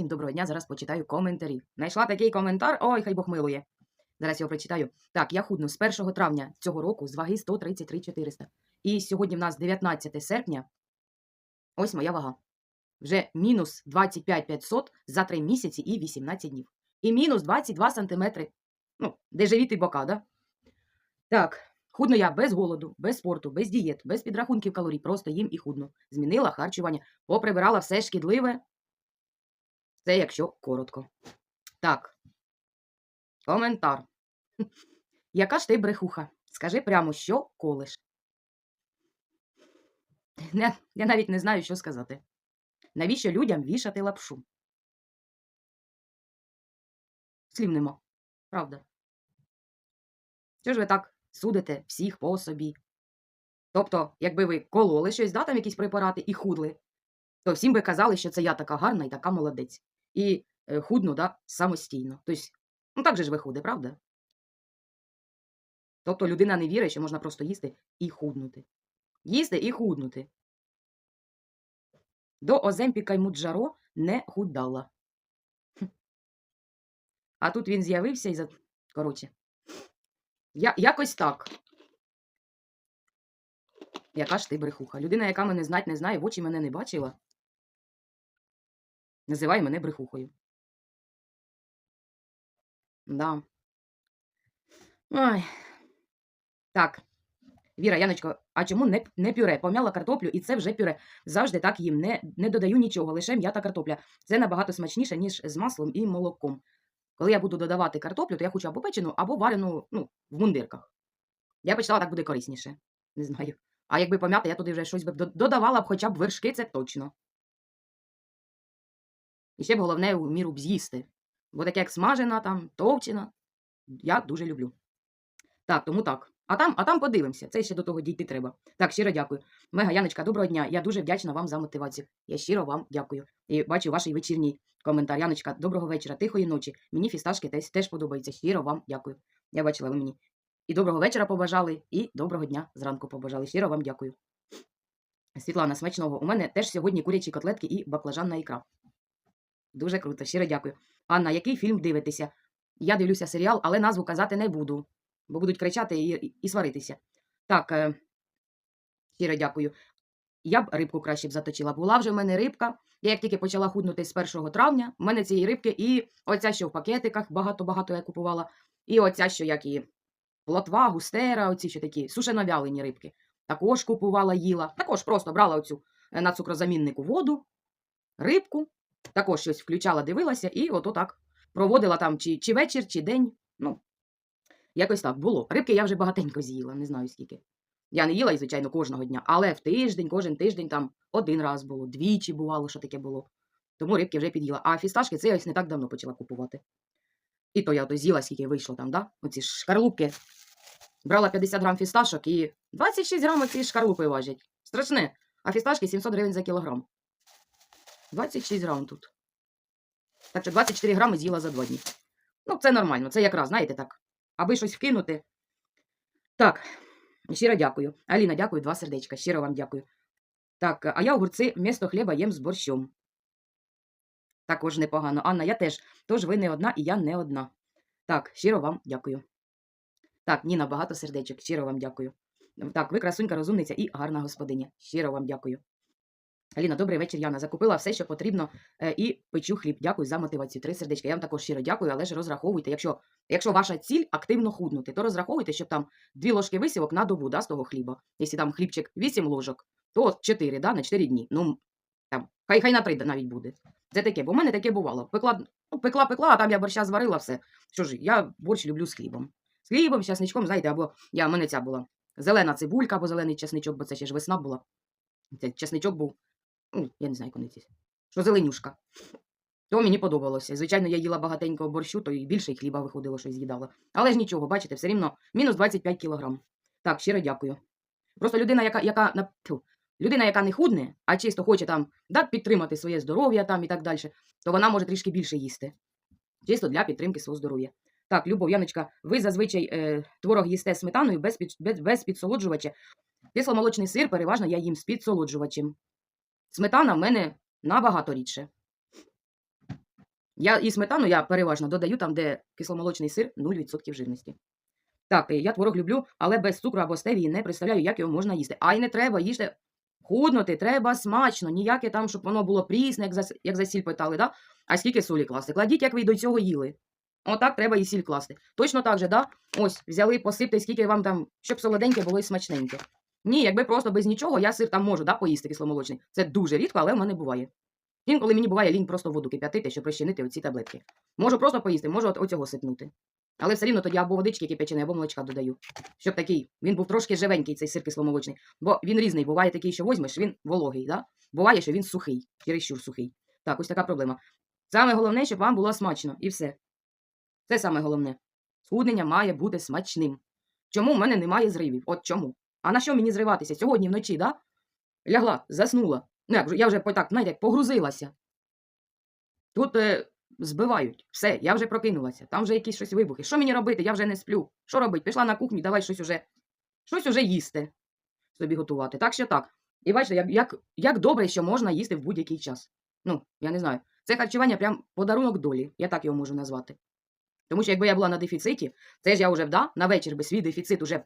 Всім доброго дня. Зараз почитаю коментарі. Знайшла такий коментар. Ой, хай Бог милує. Зараз його прочитаю. Так, я худну з 1 травня цього року з ваги 133 400. І сьогодні в нас 19 серпня. Ось моя вага. Вже мінус 25 500 за 3 місяці і 18 днів. І мінус 22 сантиметри. Ну, де живіт і бока, да? Так, худну я без голоду, без спорту, без дієт, без підрахунків калорій. Просто їм і худну. Змінила харчування, поприбирала все шкідливе. Це якщо коротко. Так. Коментар. Яка ж ти брехуха? Скажи прямо, що колиш? Не, я навіть не знаю, що сказати. Навіщо людям вішати лапшу? Слів нема. Правда. Що ж ви так судите всіх по собі? Тобто, якби ви кололи щось, да, там якісь препарати і худли, то всім би казали, що це я така гарна і така молодець. І е, худну, да, самостійно. Тобто, ну так же ж виходить, правда? Тобто людина не вірить, що можна просто їсти і худнути. Їсти і худнути. До Оземпіка й Муджаро не худала. А тут він з'явився і за. Коротше. Я, якось так. Яка ж ти брехуха? Людина, яка мене знать не знає, в очі мене не бачила. Називає мене брехухою. Да. Ой. Так. Віра, Яночко, а чому не, не пюре? Пом'яла картоплю, і це вже пюре. Завжди так їм. Не, не додаю нічого, лише м'ята картопля. Це набагато смачніше, ніж з маслом і молоком. Коли я буду додавати картоплю, то я хочу або печену, або варену ну, в мундирках. Я почитала, так буде корисніше. Не знаю. А якби пом'яти, я туди вже щось би додавала б хоча б вершки, це точно. І ще б головне у міру б з'їсти. Бо таке як смажена, там, товчена, я дуже люблю. Так, тому так. А там, а там подивимося. Це ще до того дійти треба. Так, щиро дякую. Мега Яночка, доброго дня. Я дуже вдячна вам за мотивацію. Я щиро вам дякую. І бачу ваш вечірній коментар. Яночка, доброго вечора, тихої ночі. Мені фісташки теж, теж подобаються. Щиро вам дякую. Я бачила ви мені. І доброго вечора побажали, і доброго дня зранку побажали. Щиро вам дякую. Світлана, смачного. У мене теж сьогодні курячі котлетки і баклажанна ікра. Дуже круто, щиро дякую. Анна, який фільм дивитеся? Я дивлюся серіал, але назву казати не буду, бо будуть кричати і, і, і сваритися. Так, е, щиро дякую. Я б рибку краще б заточила. Була вже в мене рибка. Я як тільки почала худнути з 1 травня, в мене цієї рибки і оця, що в пакетиках, багато-багато я купувала, і оця, що як і плотва, густера, оці що такі сушено-вялені рибки. Також купувала, їла. Також просто брала оцю е, на цукрозаміннику воду, рибку, також щось включала, дивилася, і ото так проводила там чи, чи вечір, чи день. Ну, якось так було. Рибки я вже багатенько з'їла, не знаю скільки. Я не їла, звичайно, кожного дня, але в тиждень, кожен тиждень там один раз було, двічі бувало, що таке було. Тому рибки вже під'їла. А фісташки це я ось не так давно почала купувати. І то я ото з'їла, скільки вийшло там, да? Оці шкарлупки. Брала 50 грам фісташок і 26 грам оці шкарлупи важать. Страшне. А фісташки 700 гривень за кілограм. 26 грам тут. Так що 24 грами з'їла за два дні. Ну, це нормально, це якраз, знаєте, так. Аби щось вкинути. Так, щиро дякую. Аліна, дякую, два сердечка. Щиро вам дякую. Так, а я огурці вмісто хліба їм з борщом. Також непогано. Анна, я теж. Тож ви не одна і я не одна. Так, щиро вам дякую. Так, Ніна, багато сердечок. Щиро вам дякую. Так, ви красунька, розумниця і гарна господиня. Щиро вам дякую. Аліна, добрий вечір, Яна. Закупила все, що потрібно, е, і печу хліб. Дякую за мотивацію. Три сердечка. Я вам також щиро дякую, але ж розраховуйте. Якщо, якщо ваша ціль активно худнути, то розраховуйте, щоб там дві ложки висівок на добу да, з того хліба. Якщо там хлібчик 8 ложок, то 4, да, на 4 дні. Ну, там, хай, хай на 3 навіть буде. Це таке, бо в мене таке бувало. Пекла, ну, пекла, пекла, а там я борща зварила все. Що ж, я борщ люблю з хлібом. З хлібом, з часничком, знаєте, або я, в мене ця була зелена цибулька або зелений чесничок, бо це ще ж весна була. Це чесничок був. Ну, я не знаю, як вони ці. Що зеленюшка. То мені подобалося. Звичайно, я їла багатенько борщу, то і більше й хліба виходило, що з'їдала. Але ж нічого, бачите, все рівно мінус 25 кілограм. Так, щиро дякую. Просто людина, яка, яка, тьфу, людина, яка не худне, а чисто хоче там да, підтримати своє здоров'я там і так далі, то вона може трішки більше їсти. Чисто для підтримки свого здоров'я. Так, Любов, Яночка, ви зазвичай е, творог їсте сметаною без, під, без, без підсолоджувача. Кисломолочний сир переважно я їм з підсолоджувачем. Сметана в мене набагато рідше. Я і сметану я переважно додаю там, де кисломолочний сир 0% жирності. Так, е, я творог люблю, але без цукру або стевії не представляю, як його можна їсти. А й не треба їсти. Худнути треба смачно, ніяке там, щоб воно було прісне, як за, як за сіль питали, да? а скільки солі класти. Кладіть, як ви до цього їли. Отак треба і сіль класти. Точно так же, да? Ось, взяли, посипте, скільки вам там, щоб солоденьке було і смачненьке. Ні, якби просто без нічого, я сир там можу да, поїсти кисломолочний. Це дуже рідко, але в мене буває. Інколи мені буває лінь просто воду кип'ятити, щоб розчинити оці таблетки. Можу просто поїсти, можу от оцього сипнути. Але все рівно тоді або водички кипяченої, або молочка додаю. Щоб такий, він був трошки живенький, цей сир кисломолочний. Бо він різний, буває такий, що возьмеш, він вологий, да? буває, що він сухий, чересчур сухий. Так, ось така проблема. Саме головне, щоб вам було смачно, і все. Це саме головне. Схуднення має бути смачним. Чому в мене немає зривів? От чому? А на що мені зриватися? Сьогодні вночі, да? Лягла, заснула. Ну, як, я вже так, знаєте, погрузилася. Тут е, збивають. Все, я вже прокинулася. Там вже якісь щось вибухи. Що мені робити? Я вже не сплю. Що робити? Пішла на кухню, давай щось уже, щось уже їсти. Собі готувати. Так що так. І бачите, як, як, як добре, що можна їсти в будь-який час. Ну, я не знаю. Це харчування прям подарунок долі. Я так його можу назвати. Тому що якби я була на дефіциті, це ж я вже да, на вечір би свій дефіцит уже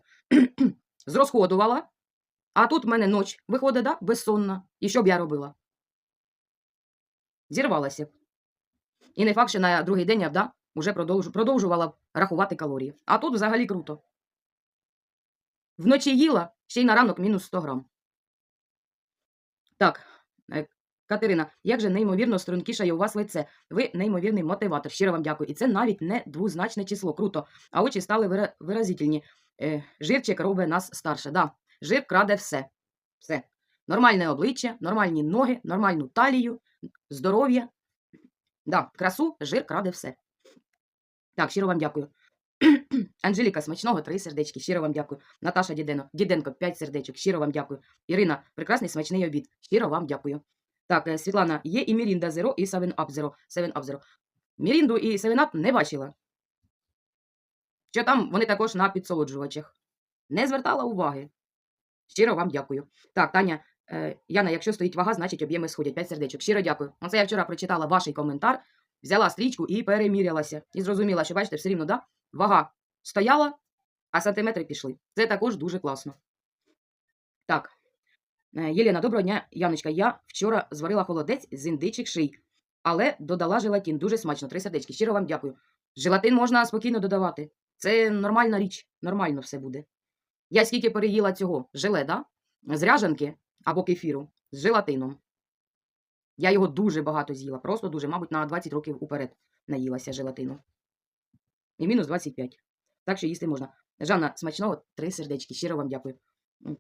зрозходувала. А тут в мене ніч виходить, да, безсонна. І що б я робила? Зірвалася. І не факт, що на другий день я б да, вже продовжувала рахувати калорії. А тут взагалі круто. Вночі їла, ще й на ранок мінус 100 грам. Так, е, Катерина, як же неймовірно стрункішає у вас лице. Ви неймовірний мотиватор. Щиро вам дякую. І це навіть не двозначне число. Круто. А очі стали виразительні. Е, жирчик робить нас старше. Да, жир краде все. Все. Нормальне обличчя, нормальні ноги, нормальну талію, здоров'я. Да, красу, жир краде все. Так, щиро вам дякую. Анжеліка, смачного, три сердечки. Щиро вам дякую. Наташа Дідено, Діденко, п'ять сердечок. Щиро вам дякую. Ірина, прекрасний смачний обід. Щиро вам дякую. Так, е, Світлана, є і Мірінда Zero, і 7 Up Zero. 7 Up Zero. Мірінду і 7 Up не бачила. Що там вони також на підсолоджувачах. Не звертала уваги. Щиро вам дякую. Так, Таня, е, Яна, якщо стоїть вага, значить об'єми сходять. П'ять сердечок. Щиро дякую. Оце я вчора прочитала ваш коментар, взяла стрічку і перемірялася. І зрозуміла, що бачите, все рівно, да? Вага стояла, а сантиметри пішли. Це також дуже класно. Так. Е, Єлена, доброго дня, Яночка. Я вчора зварила холодець з індичих ший, але додала желатин. Дуже смачно. Три сердечки. Щиро вам дякую. Желатин можна спокійно додавати. Це нормальна річ. Нормально все буде. Я скільки переїла цього желе, з ряжанки або кефіру з желатином. Я його дуже багато з'їла. Просто дуже, мабуть, на 20 років уперед наїлася желатину. І мінус 25. Так що їсти можна. Жанна, смачного, три сердечки. Щиро вам дякую.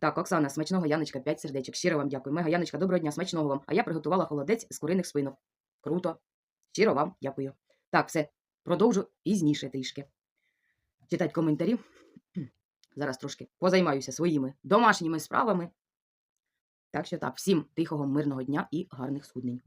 Так, Оксана, смачного Яночка, 5 сердечок. Щиро вам дякую. Мега Яночка, доброго дня, смачного вам. А я приготувала холодець з куриних спинок. Круто. Щиро вам дякую. Так, все. Продовжу пізніше трішки. Читать коментарі. Зараз трошки позаймаюся своїми домашніми справами. Так що так, всім тихого, мирного дня і гарних схуднень.